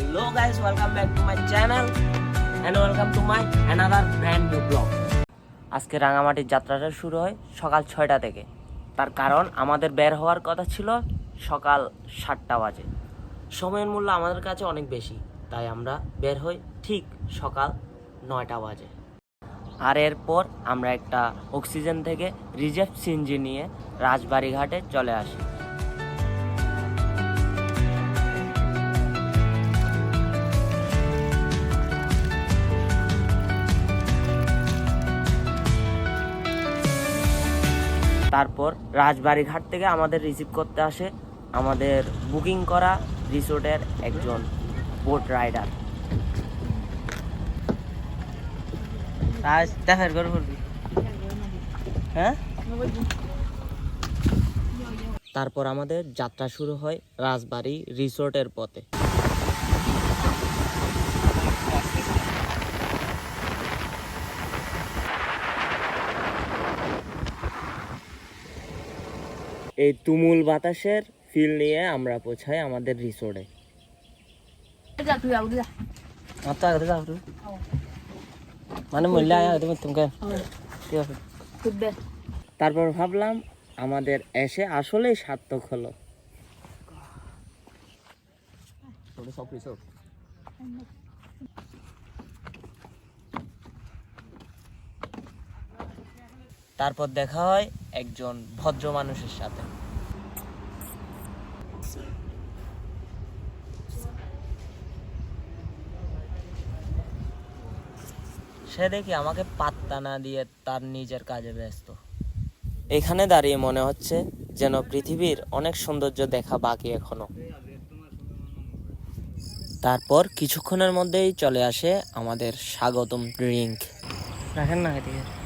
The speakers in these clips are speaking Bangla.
Hello guys, welcome back to my channel and welcome to my another brand new vlog. আজকে রাঙামাটির যাত্রাটা শুরু হয় সকাল ছয়টা থেকে। তার কারণ আমাদের বের হওয়ার কথা ছিল সকাল সাতটা বাজে। সময়ের মূল্য আমাদের কাছে অনেক বেশি তাই আমরা বের হই ঠিক সকাল নয়টা বাজে। আর এরপর আমরা একটা অক্সিজেন থেকে রিজার্ভ সিনজি নিয়ে রাজবাড়ি ঘাটে চলে আসি। তারপর রাজবাড়ি ঘাট থেকে আমাদের রিসিভ করতে আসে আমাদের বুকিং করা রিসোর্টের একজন বোট রাইডার আজ দেখার করে করবি হ্যাঁ? তারপর আমাদের যাত্রা শুরু হয় রাজবাড়ি রিসোর্টের পথে। এই তুমুল বাতাসের ফিল নিয়ে আমরা পৌঁছাই আমাদের রিসোর্টে তুই মানে মূল্য তোমাকে তারপর ভাবলাম আমাদের এসে আসলেই সার্থক হলো। তারপর দেখা হয় একজন ভদ্র মানুষের সাথে। সে দেখি আমাকে পাত্তা না দিয়ে তার নিজের কাজে ব্যস্ত। এখানে দাঁড়িয়ে মনে হচ্ছে যেন পৃথিবীর অনেক সৌন্দর্য দেখা বাকি এখনও। তারপর কিছুক্ষণের মধ্যেই চলে আসে আমাদের স্বাগতম ড্রিঙ্ক রাখেন না এদিকে।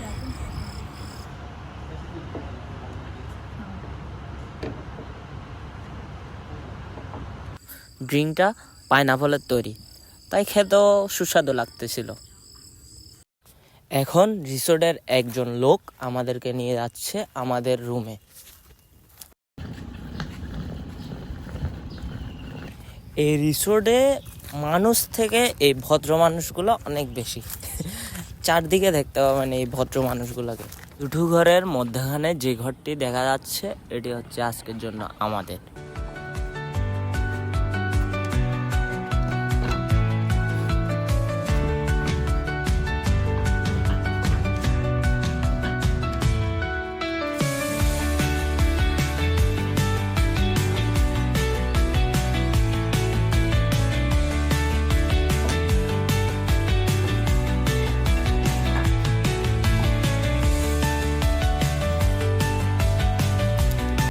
ড্রিঙ্কটা পাইনাপলের তৈরি। তাই খেতেও সুস্বাদু লাগতেছিল। এখন রিসোর্টের একজন লোক আমাদেরকে নিয়ে যাচ্ছে আমাদের রুমে। এই রিসোর্টে মানুষ থেকে এই ভদ্র মানুষগুলো অনেক বেশি। চারদিকে দেখতে পাবেন এই ভদ্র মানুষগুলোকে। দুটো ঘরের মধ্যখানে যে ঘরটি দেখা যাচ্ছে, এটি হচ্ছে আজকের জন্য আমাদের।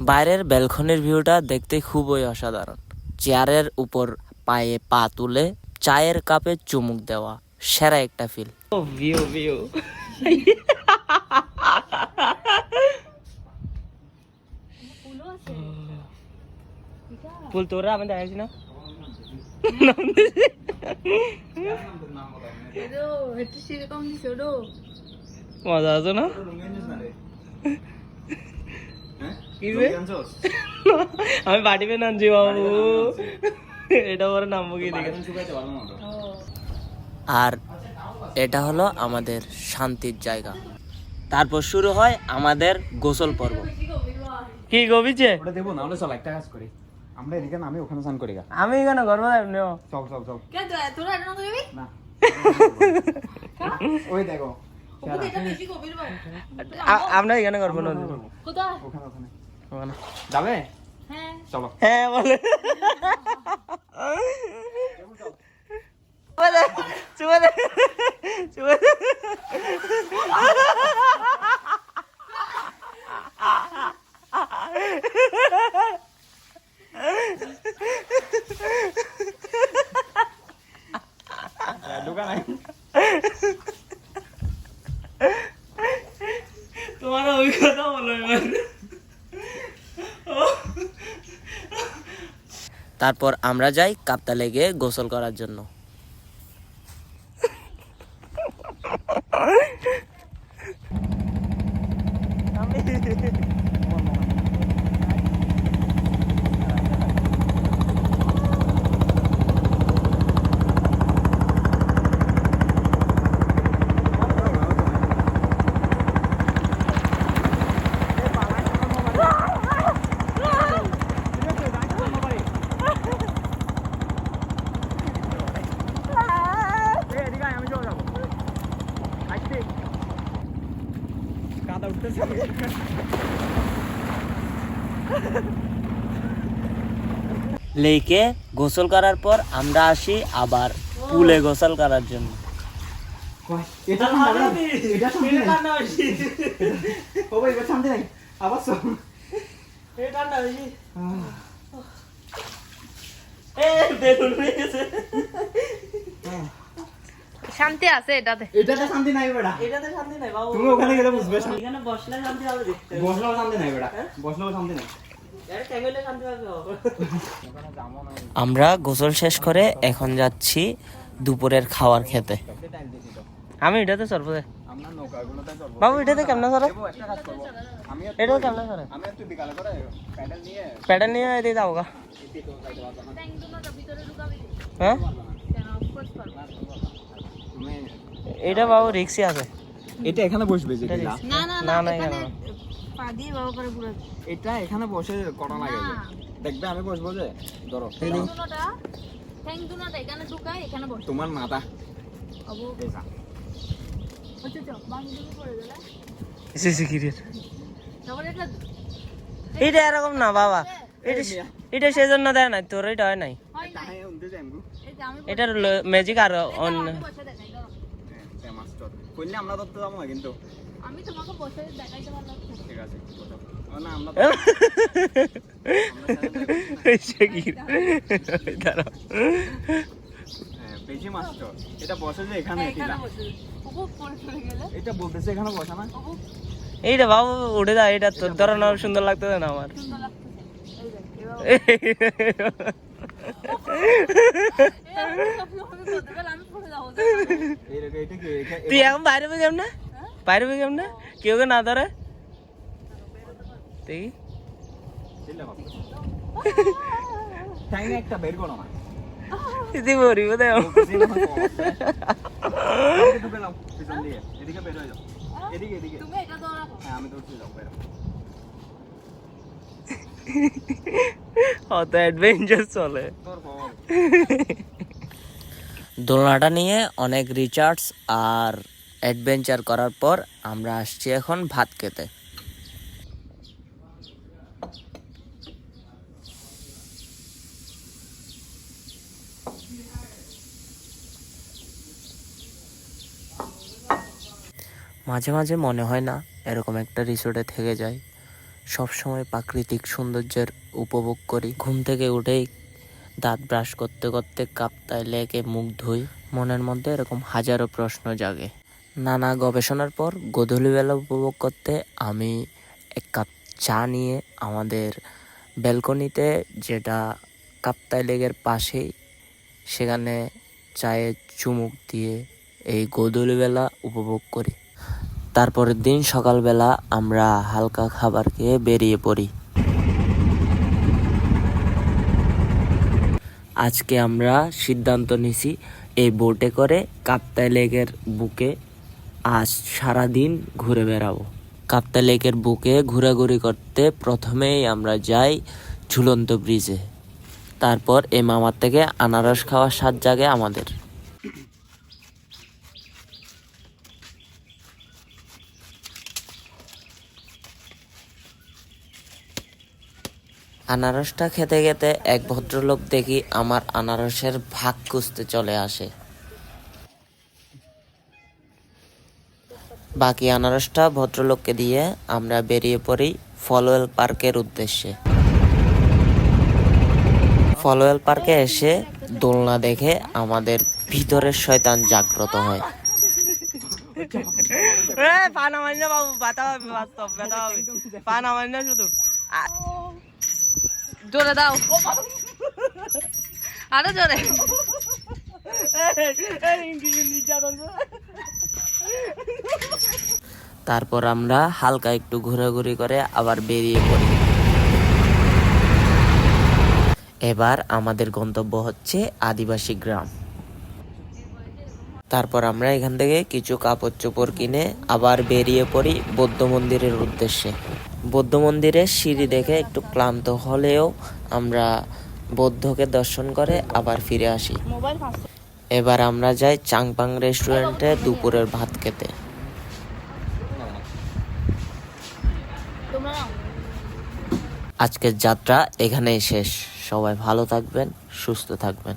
বাইরের ব্যালকনির ভিউটা দেখতে খুবই অসাধারণ। চেয়ারের উপর পায়ে পা তুলে চায়ের কাপে চুমুক দেওয়া সেরা একটা ফিল ভিউ ভিউ ফুল তোরা আমি দেখাইছি না। মজা আছে না? আমি বাড়ি পে নামছি বাবু। এটা পরে নামবো কি দেখে। আর এটা হলো আমাদের শান্তির জায়গা। তারপর শুরু হয় আমাদের গোসল পর্ব। কি গবিছে? ওটা দেবো না হলে চল একটা কাজ করি। আমরা এদিকে নামে ওখানে স্নান করি গা। আমি এখানে গর্ব এমনিও চল চল চল। কে তো তোরা এটা না করবি না। ওই দেখো আমরা এখানে গর্ব না কোথায়? ওখানে। ওখানে ওখানে। যাবে হ্যাঁ চলো হ্যাঁ বলে চুপে দে, চুপে দে, চুপে দে। দোকান নাই তোমার অভিজ্ঞতা বলো এবার তারপর আমরা যাই কাপ্তা লেগে গোসল করার জন্য। লেকে গোসল করার পর আমরা আসি আবার পুলে গোসল করার জন্য। আবার শান্তি আছে এটাতে। এটাতে শান্তি নাই বেড়া। এটাতে শান্তি নাই বাবু। তুমি ওখানে গেলে বুঝবে শান্তি। এখানে বসলে শান্তি হবে দেখতে। বসলেও শান্তি নাই বেড়া। বসলেও শান্তি নাই। আমরা গোসল শেষ করে এখন যাচ্ছি দুপুরের খাবার খেতে। আমি এটাতে চলবো বাবু এটাতে কেমন আর এটাতে কেমন প্যাডেল নিয়ে এদিকে যাব হ্যাঁ তুমি এটা বাবু রিক্সি আছে। এটা এখানে বসবে যে। না না না না না এখানে এখানে পা দিয়ে বাবা করে পুরো এটা এখানে বসে করা লাগে দেখবে আমি বসবো যে? ধরো। দুটোটা এখানে ঢুকায় এখানে বসে। তোমার মাথা। পড়ে গেলে। তারপরে এটা এটা এরকম না বাবা। এটা এটা সেজন্য দেয় নাই তোর এটা হয় নাই। হয় না এটার ম্যাজিক আর অন্য বসে দেখাই ধরো হ্যাঁ কইলে আমরা ধরতে যাব না কিন্তু। আমি তোমাকে বসে দেখাইতে পারলাম ঠিক আছে না আমরা হ্যাঁ, বেশি এটা বসে যে এখানে হ্যাঁ, এটা বলতেছে এখানে বসা না? এইটা বাবু উঠে যা এটা তোর ধরনের সুন্দর লাগতেছে না আমার। তুই এখন বাইরে পেয়ে কেমন বাইরে পেয়ে কেমন কেউ না ধরে দেখি। একটা বের করো না না, হয়ে হ্যাঁ। অত অ্যাডভেঞ্চার চলে। দোলনাটা নিয়ে অনেক রিচার্জ আর অ্যাডভেঞ্চার করার পর আমরা আসছি এখন ভাত খেতে। মাঝে মাঝে মনে হয় না এরকম একটা রিসোর্টে থেকে যাই। সব সময় প্রাকৃতিক সৌন্দর্যের উপভোগ করি। ঘুম থেকে উঠেই দাঁত ব্রাশ করতে করতে কাপ্তায় লেগে মুখ ধুই, মনের মধ্যে এরকম হাজারো প্রশ্ন জাগে। নানা গবেষণার পর গোধূলিবেলা উপভোগ করতে আমি এক কাপ চা নিয়ে আমাদের ব্যালকনিতে, যেটা কাপ্তায় লেগের পাশেই, সেখানে চায়ে চুমুক দিয়ে এই গোধূলিবেলা উপভোগ করি। তারপরের দিন সকালবেলা আমরা হালকা খাবার খেয়ে বেরিয়ে পড়ি। আজকে আমরা সিদ্ধান্ত নিছি এই বোটে করে কাপ্তাই লেকের বুকে আজ সারাদিন ঘুরে বেড়াবো। কাপ্তাই লেকের বুকে ঘোরাঘুরি করতে প্রথমেই আমরা যাই ঝুলন্ত ব্রিজে তারপর এ মামার থেকে আনারস খাওয়ার স্বাদ জাগে আমাদের। আনারসটা খেতে খেতে এক ভদ্রলোক দেখি আমার আনারসের ভাগ খুঁজতে চলে আসে। বাকি আনারসটা ভদ্রলোককে দিয়ে আমরা বেরিয়ে পড়ি ফলোয়েল পার্কের উদ্দেশ্যে। ফলোয়েল পার্কে এসে দোলনা দেখে আমাদের ভিতরের শয়তান জাগ্রত হয়। বাবু শুধু। জোরে দাও। আরও জোরে। তারপর আমরা হালকা একটু ঘোরাঘুরি করে আবার বেরিয়ে পড়ি। এবার আমাদের গন্তব্য হচ্ছে আদিবাসী গ্রাম। তারপর আমরা এখান থেকে কিছু কাপড় চোপড় কিনে আবার বেরিয়ে পড়ি বৌদ্ধ মন্দিরের উদ্দেশ্যে। বৌদ্ধ মন্দিরের সিঁড়ি দেখে একটু ক্লান্ত হলেও আমরা বৌদ্ধকে দর্শন করে আবার ফিরে আসি। এবার আমরা যাই চাংপাং রেস্টুরেন্টে দুপুরের ভাত খেতে। আজকের যাত্রা এখানেই শেষ। সবাই ভালো থাকবেন, সুস্থ থাকবেন।